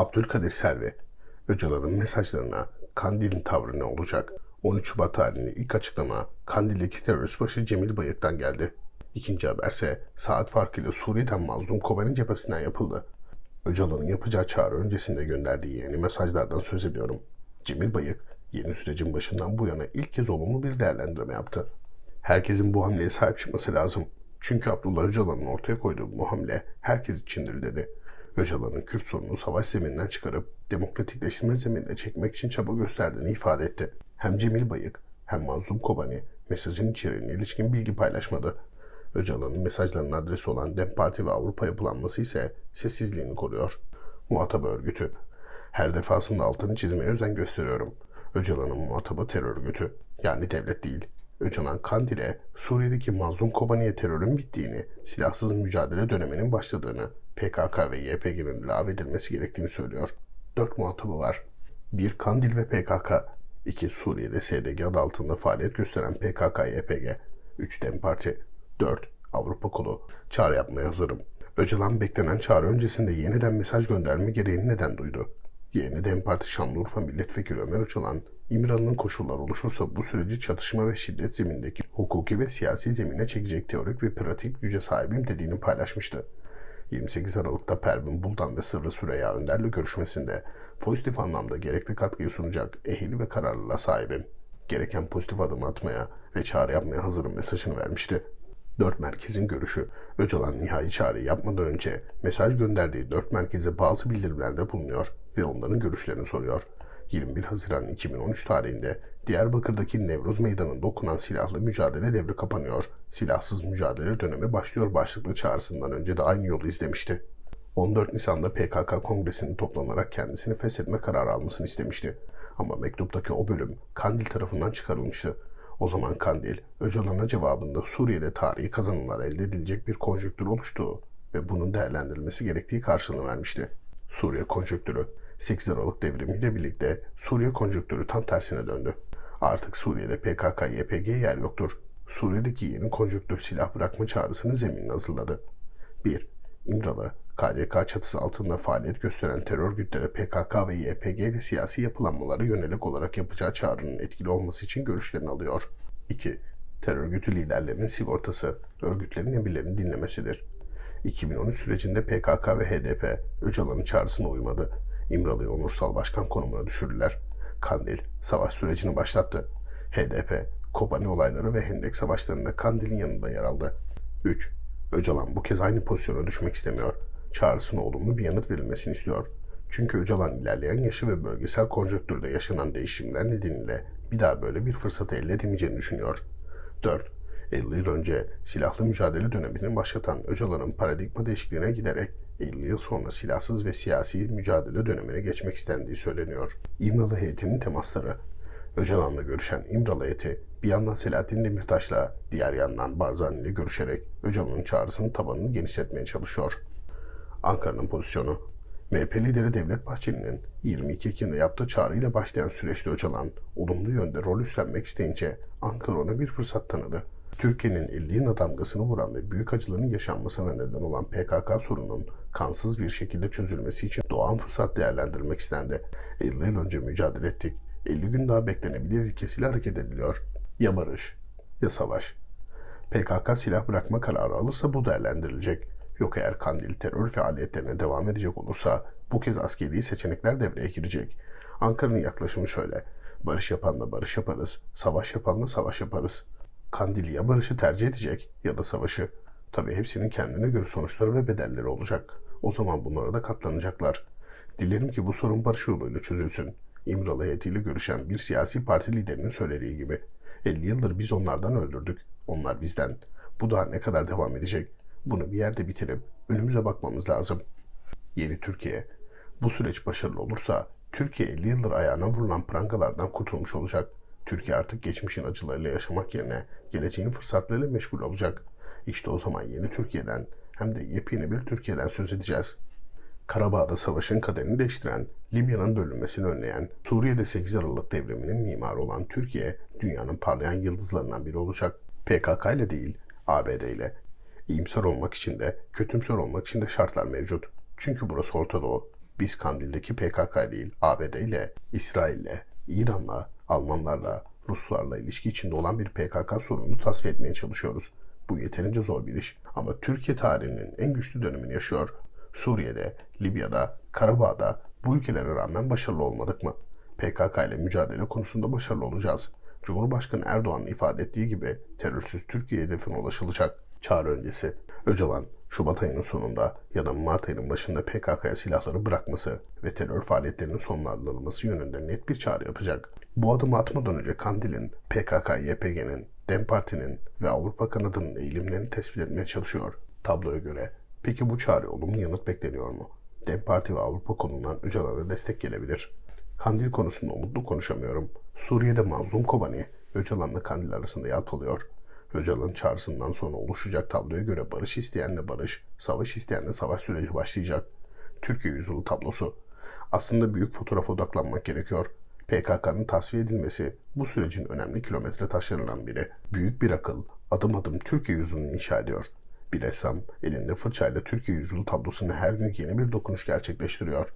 Abdülkadir Selvi, Öcalan'ın mesajlarına Kandil'in tavrı ne olacak? 13 Şubat tarihinde ilk açıklama Kandil'deki terörist başı Cemil Bayık'tan geldi. İkinci haberse saat farkıyla Suriye'den mazlum Kobani cephesinden yapıldı. Öcalan'ın yapacağı çağrı öncesinde gönderdiği yeni mesajlardan söz ediyorum. Cemil Bayık, yeni sürecin başından bu yana ilk kez olumlu bir değerlendirme yaptı. Herkesin bu hamleye sahip çıkması lazım. Çünkü Abdullah Öcalan'ın ortaya koyduğu bu hamle herkes içindir dedi. Öcalan'ın Kürt sorununu savaş zemininden çıkarıp demokratikleştirme zeminine çekmek için çaba gösterdiğini ifade etti. Hem Cemil Bayık hem Mazlum Kobani mesajın içeriğine ilişkin bilgi paylaşmadı. Öcalan'ın mesajlarının adresi olan DEM Parti ve Avrupa yapılanması ise sessizliğini koruyor. Muhatap örgütü. Her defasında altını çizmeye özen gösteriyorum. Öcalan'ın muhatabı terör örgütü. Yani devlet değil. Öcalan Kandil'e Suriye'deki mazlum Kobani'ye terörün bittiğini, silahsız mücadele döneminin başladığını, PKK ve YPG'nin lağvedilmesi gerektiğini söylüyor. Dört muhatabı var. 1. Kandil ve PKK 2. Suriye'de SDG adı altında faaliyet gösteren PKK-YPG 3. DEM Parti 4. Avrupa Kolu Çağrı yapmaya hazırım. Öcalan beklenen çağrı öncesinde yeniden mesaj gönderme gereğini neden duydu? Yeni DEM Parti Şanlıurfa Milletvekili Ömer Öcalan, İmralı'nın koşullar oluşursa bu süreci çatışma ve şiddet zemindeki hukuki ve siyasi zemine çekecek teorik ve pratik güce sahibim dediğini paylaşmıştı. 28 Aralık'ta Pervin Buldan ve Sırrı Süreyya Önder'le görüşmesinde pozitif anlamda gerekli katkıyı sunacak ehil ve kararlılığa sahibim. Gereken pozitif adım atmaya ve çağrı yapmaya hazırım mesajını vermişti. Dört merkezin görüşü, Öcalan nihai çağrı yapmadan önce mesaj gönderdiği dört merkeze bazı bildirimlerde bulunuyor ve onların görüşlerini soruyor. 21 Haziran 2013 tarihinde Diyarbakır'daki Nevruz Meydanı'nda okunan silahlı mücadele devri kapanıyor, silahsız mücadele dönemi başlıyor başlıklı çağrısından önce de aynı yolu izlemişti. 14 Nisan'da PKK kongresinin toplanarak kendisini feshetme kararı almasını istemişti. Ama mektuptaki o bölüm Kandil tarafından çıkarılmıştı. O zaman Kandil, Öcalan'a cevabında Suriye'de tarihi kazanımlar elde edilecek bir konjonktür oluştuğu ve bunun değerlendirilmesi gerektiği karşılığını vermişti. Suriye konjonktürü 8 Aralık devrimiyle birlikte Suriye konjonktürü tam tersine döndü. Artık Suriye'de PKK-YPG yer yoktur. Suriye'deki yeni konjonktür silah bırakma çağrısını zeminini hazırladı. 1. İmralı, KCK çatısı altında faaliyet gösteren terör örgütleri PKK ve YPG ile siyasi yapılanmalara yönelik olarak yapacağı çağrının etkili olması için görüşlerini alıyor. 2. Terör örgütü liderlerinin sigortası, örgütlerin emirlerini dinlemesidir. 2013 sürecinde PKK ve HDP Öcalan'ın çağrısına uymadı. İmralı'yı onursal başkan konumuna düşürdüler. Kandil savaş sürecini başlattı. HDP, Kobani olayları ve Hendek savaşlarında Kandil'in yanında yer aldı. 3. Öcalan bu kez aynı pozisyona düşmek istemiyor. Çağrısına olumlu bir yanıt verilmesini istiyor. Çünkü Öcalan ilerleyen yaşı ve bölgesel konjonktürde yaşanan değişimler nedeniyle bir daha böyle bir fırsatı elde edemeyeceğini düşünüyor. 4. 50 yıl önce silahlı mücadele dönemini başlatan Öcalan'ın paradigma değişikliğine giderek 50 yıl sonra silahsız ve siyasi mücadele dönemine geçmek istendiği söyleniyor. İmralı heyetinin temasları Öcalan'la görüşen İmralı heyeti bir yandan Selahattin Demirtaş'la diğer yandan Barzani ile görüşerek Öcalan'ın çağrısının tabanını genişletmeye çalışıyor. Ankara'nın pozisyonu MHP lideri Devlet Bahçeli'nin 22 Ekim'de yaptığı çağrıyla başlayan süreçte Öcalan olumlu yönde rol üstlenmek isteyince Ankara ona bir fırsat tanıdı. Türkiye'nin 50 yılına damgasını vuran ve büyük acıların yaşanmasına neden olan PKK sorununun kansız bir şekilde çözülmesi için doğan fırsat değerlendirmek istendi. 50 yıl önce mücadele ettik. 50 gün daha beklenebilir ilkesiyle hareket ediliyor. Ya barış ya savaş. PKK silah bırakma kararı alırsa bu değerlendirilecek. Yok eğer Kandil terör faaliyetlerine devam edecek olursa bu kez askeri seçenekler devreye girecek. Ankara'nın yaklaşımı şöyle. Barış yapanla barış yaparız, savaş yapanla savaş yaparız. Kandil ya barışı tercih edecek ya da savaşı. Tabii hepsinin kendine göre sonuçları ve bedelleri olacak. O zaman bunlara da katlanacaklar. Dilerim ki bu sorun barış yoluyla çözülsün. İmralı heyetiyle görüşen bir siyasi parti liderinin söylediği gibi. 50 yıldır biz onlardan öldürdük. Onlar bizden. Bu daha ne kadar devam edecek? Bunu bir yerde bitirip önümüze bakmamız lazım. Yeni Türkiye. Bu süreç başarılı olursa Türkiye 50 yıldır ayağına vurulan prangalardan kurtulmuş olacak. Türkiye artık geçmişin acılarıyla yaşamak yerine geleceğin fırsatlarıyla meşgul olacak. İşte o zaman yeni Türkiye'den hem de yepyeni bir Türkiye'den söz edeceğiz. Karabağ'da savaşın kaderini değiştiren, Libya'nın bölünmesini önleyen, Suriye'de 8 Aralık devriminin mimarı olan Türkiye, dünyanın parlayan yıldızlarından biri olacak. PKK ile değil, ABD ile. İyimser olmak için de, kötümser olmak için de şartlar mevcut. Çünkü burası Orta Doğu. Biz Kandil'deki PKK değil, ABD ile, İsrail'le, İran'la, Almanlarla, Ruslarla ilişki içinde olan bir PKK sorununu tasfiye etmeye çalışıyoruz. Bu yeterince zor bir iş ama Türkiye tarihinin en güçlü dönemini yaşıyor. Suriye'de, Libya'da, Karabağ'da bu ülkelere rağmen başarılı olmadık mı? PKK ile mücadele konusunda başarılı olacağız. Cumhurbaşkanı Erdoğan'ın ifade ettiği gibi terörsüz Türkiye hedefine ulaşılacak. Çağrı öncesi Öcalan, Şubat ayının sonunda ya da Mart ayının başında PKK'ya silahları bırakması ve terör faaliyetlerinin sonlandırılması yönünde net bir çağrı yapacak. Bu adımı atmadan önce Kandil'in, PKK, YPG'nin, DEM Parti'nin ve Avrupa kanadının eğilimlerini tespit etmeye çalışıyor. Tabloya göre peki bu çağrı olumlu yanıt bekleniyor mu? DEM Parti ve Avrupa konundan Öcalan'a destek gelebilir. Kandil konusunda umutlu konuşamıyorum. Suriye'de mazlum Kobani, Öcalan'la Kandil arasında yalpalıyor. Öcalan'ın çağrısından sonra oluşacak tabloya göre barış isteyenle barış, savaş isteyenle savaş süreci başlayacak. Türkiye yüzyılı tablosu. Aslında büyük fotoğrafa odaklanmak gerekiyor. PKK'nın tasfiye edilmesi bu sürecin önemli kilometre taşlarından biri. Büyük bir akıl adım adım Türkiye yüzyılını inşa ediyor. Bir ressam elinde fırçayla Türkiye yüzyılı tablosuna her gün yeni bir dokunuş gerçekleştiriyor.